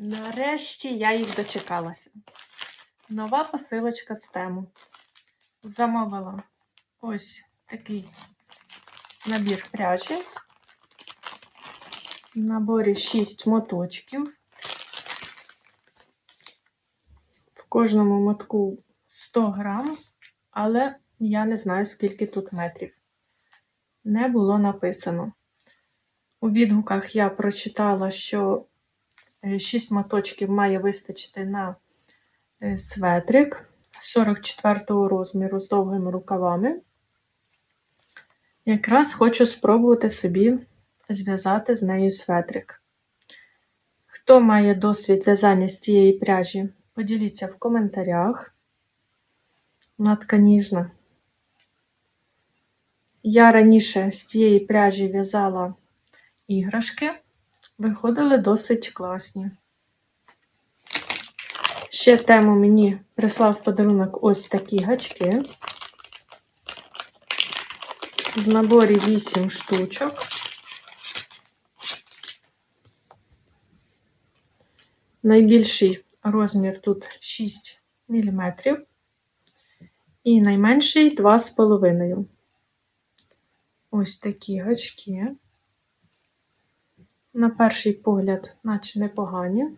Нарешті я їх дочекалася. Нова посилочка з тему. Замовила ось такий набір пряжі. В наборі 6 моточків. В кожному мотку 100 грам, але я не знаю, скільки тут метрів. Не було написано. У відгуках я прочитала, що 6 моточків має вистачити на е, светрик 44 розміру з довгими рукавами. Якраз хочу спробувати собі зв'язати з нею светрик. Хто має досвід в'язання з цієї пряжі, поділіться в коментарях. Натка ніжна. Я раніше з цієї пряжі в'язала іграшки, виходили досить класні. Ще тему мені прислав подарунок ось такі гачки. В наборі 8 штучок. Найбільший розмір тут 6 мм. І найменший 2,5. Ось такі гачки. На перший погляд, наче непогані.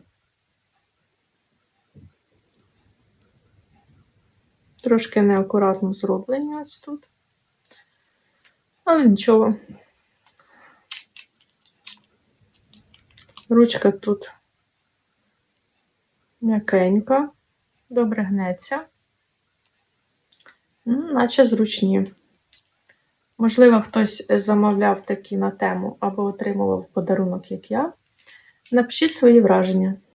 Трошки неакуратно зроблені ось тут. Але нічого. Ручка тут м'якенька, добре гнеться. Ну, наче зручні. Можливо, хтось замовляв такі на тему або отримував подарунок, як я. Напишіть свої враження.